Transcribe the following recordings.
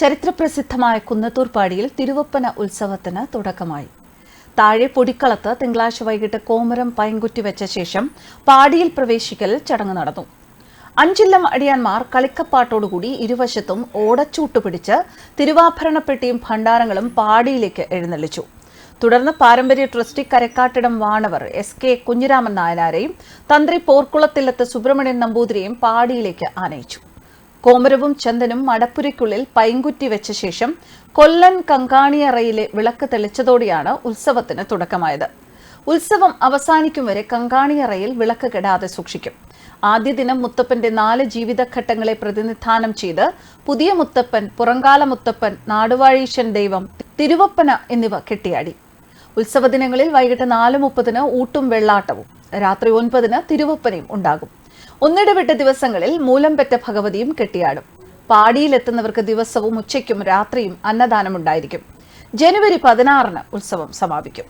ചരിത്രപ്രസിദ്ധമായ കുന്നത്തൂർപ്പാടിയിൽ തിരുവപ്പന ഉത്സവത്തിന് തുടക്കമായി. താഴെ പൊടിക്കളത്ത് തിങ്കളാഴ്ച വൈകിട്ട് കോമരം പൈങ്കുറ്റി വെച്ച ശേഷം പാടിയിൽ പ്രവേശിക്കൽ ചടങ്ങ് നടന്നു. അഞ്ചില്ലം അടിയാന്മാർ കളിക്കപ്പാട്ടോടുകൂടി ഇരുവശത്തും ഓടച്ചൂട്ട് പിടിച്ച് തിരുവാഭരണപ്പെട്ടിയും ഭണ്ഡാരങ്ങളും പാടിയിലേക്ക് എഴുന്നള്ളിച്ചു. തുടർന്ന് പാരമ്പര്യ trustee Karakkattidam Vanavar S K Kunhiraman നായനാരെയും തന്ത്രി പോർക്കുളത്തില്ലത്ത് സുബ്രഹ്മണ്യൻ നമ്പൂതിരിയെയും പാടിയിലേക്ക് ആനയിച്ചു. കോമരവും ചന്ദനും മടപ്പുരയ്ക്കുള്ളിൽ പൈങ്കുറ്റി വെച്ച ശേഷം കൊല്ലൻ കങ്കാണിയറയിലെ വിളക്ക് തെളിച്ചതോടെയാണ് ഉത്സവത്തിന് തുടക്കമായത്. ഉത്സവം അവസാനിക്കും വരെ കങ്കാണിയറയിൽ വിളക്ക് കെടാതെ സൂക്ഷിക്കും. ആദ്യ ദിനം മുത്തപ്പന്റെ നാല് ജീവിതഘട്ടങ്ങളെ പ്രതിനിധാനം ചെയ്ത് പുതിയ മുത്തപ്പൻ പുറങ്കാല മുത്തപ്പൻ നാടുവാഴീശൻ ദൈവം തിരുവപ്പന എന്നിവ കെട്ടിയാടി. ഉത്സവ ദിനങ്ങളിൽ വൈകിട്ട് നാല് മുപ്പതിന് ഊട്ടും വെള്ളാട്ടവും രാത്രി ഒൻപതിന് തിരുവപ്പനയും ഉണ്ടാകും. ഒന്നിടവിട്ട ദിവസങ്ങളിൽ മൂലം പെറ്റ ഭഗവതിയും കെട്ടിയാടും. പാടിയിലെത്തുന്നവർക്ക് ദിവസവും ഉച്ചയ്ക്കും രാത്രിയും അന്നദാനമുണ്ടായിരിക്കും. ജനുവരി പതിനാറിന് ഉത്സവം സമാപിക്കും.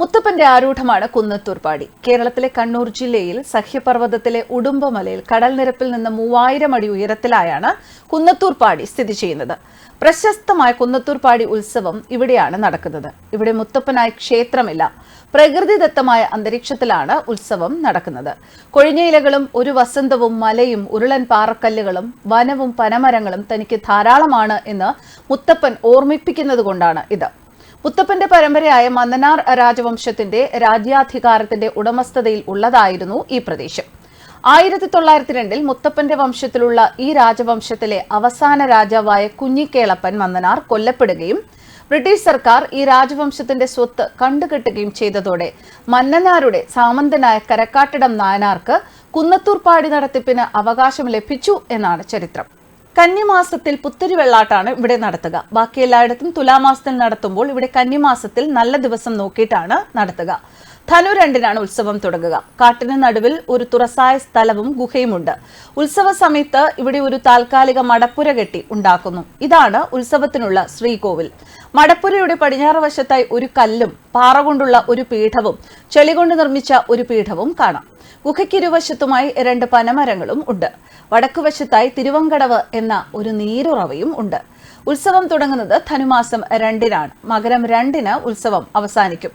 മുത്തപ്പന്റെ ആരൂഢമാണ് കുന്നത്തൂർ പാടി. കേരളത്തിലെ കണ്ണൂർ ജില്ലയിൽ സഹ്യപർവതത്തിലെ ഉടുമ്പമലയിൽ കടൽ നിരപ്പിൽ നിന്ന് മൂവായിരം അടി ഉയരത്തിലായാണ് കുന്നത്തൂർ പാടി സ്ഥിതി ചെയ്യുന്നത്. പ്രശസ്തമായ കുന്നത്തൂർ പാടി ഉത്സവം ഇവിടെയാണ് നടക്കുന്നത്. ഇവിടെ മുത്തപ്പനായി ക്ഷേത്രമില്ല. പ്രകൃതിദത്തമായ അന്തരീക്ഷത്തിലാണ് ഉത്സവം നടക്കുന്നത്. കൊഴിഞ്ഞയിലകളും ഒരു വസന്തവും മലയും ഉരുളൻ പാറക്കല്ലുകളും വനവും പനമരങ്ങളും തനിക്ക് ധാരാളമാണ് എന്ന് മുത്തപ്പൻ ഓർമ്മിപ്പിക്കുന്നതുകൊണ്ടാണ് ഇത്. മുത്തപ്പന്റെ പരമ്പരയായ മന്നനാർ രാജവംശത്തിന്റെ രാജ്യാധികാരത്തിന്റെ ഉടമസ്ഥതയിൽ ഉള്ളതായിരുന്നു ഈ പ്രദേശം. ആയിരത്തി തൊള്ളായിരത്തി രണ്ടിൽ മുത്തപ്പന്റെ വംശത്തിലുള്ള ഈ രാജവംശത്തിലെ അവസാന രാജാവായ കുഞ്ഞിക്കേളപ്പൻ മന്നനാർ കൊല്ലപ്പെടുകയും ബ്രിട്ടീഷ് സർക്കാർ ഈ രാജവംശത്തിന്റെ സ്വത്ത് കണ്ടുകെട്ടുകയും ചെയ്തതോടെ മന്നനാരുടെ സാമന്തനായ കരക്കാട്ടിടം നായനാർക്ക് കുന്നത്തൂർപ്പാടി നടത്തിപ്പിന് അവകാശം ലഭിച്ചു എന്നാണ് ചരിത്രം. കന്നിമാസത്തിൽ പുത്തരി വെള്ളാട്ടാണ് ഇവിടെ നടത്തുക. ബാക്കി എല്ലായിടത്തും തുലാമാസത്തിൽ നടത്തുമ്പോൾ ഇവിടെ കന്നിമാസത്തിൽ നല്ല ദിവസം നോക്കിയിട്ടാണ് നടത്തുക. ധനു രണ്ടിനാണ് ഉത്സവം തുടങ്ങുക. കാട്ടിന് നടുവിൽ ഒരു തുറസായ സ്ഥലവും ഗുഹയുമുണ്ട്. ഉത്സവ സമയത്ത് ഇവിടെ ഒരു താൽക്കാലിക മടപ്പുര കെട്ടി ഉണ്ടാക്കുന്നു. ഇതാണ് ഉത്സവത്തിനുള്ള ശ്രീകോവിൽ. മടപ്പുരയുടെ പടിഞ്ഞാറ് വശത്തായി ഒരു കല്ലും പാറ കൊണ്ടുള്ള ഒരു പീഠവും ചെളികൊണ്ട് നിർമ്മിച്ച ഒരു പീഠവും കാണാം. ഗുഹയ്ക്കിരുവശത്തുമായി രണ്ട് പനമരങ്ങളും ഉണ്ട്. വടക്കുവശത്തായി തിരുവങ്കടവ് എന്ന ഒരു നീരുറവയും ഉണ്ട്. ഉത്സവം തുടങ്ങുന്നത് ധനുമാസം രണ്ടിനാണ്. മകരം രണ്ടിന് ഉത്സവം അവസാനിക്കും.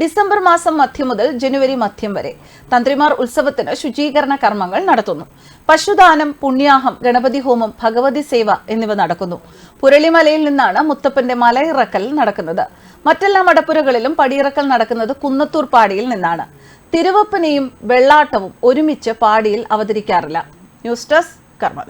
ഡിസംബർ മാസം മധ്യം മുതൽ ജനുവരി മധ്യം വരെ തന്ത്രിമാർ ഉത്സവത്തിന് ശുചീകരണ കർമ്മങ്ങൾ നടത്തുന്നു. പശുദാനം പുണ്യാഹം ഗണപതി ഹോമം ഭഗവതി സേവ എന്നിവ നടക്കുന്നു. പുരളിമലയിൽ നിന്നാണ് മുത്തപ്പന്റെ മലയിറക്കൽ നടക്കുന്നത്. മറ്റെല്ലാ മടപ്പുരകളിലും പടിയിറക്കൽ നടക്കുന്നത് കുന്നത്തൂർ പാടിയിൽ നിന്നാണ്. തിരുവപ്പനയും വെള്ളാട്ടവും ഒരുമിച്ച് പാടിയിൽ അവതരിക്കാറില്ല. ന്യൂസ് ഡെസ്ക് കർമ്മ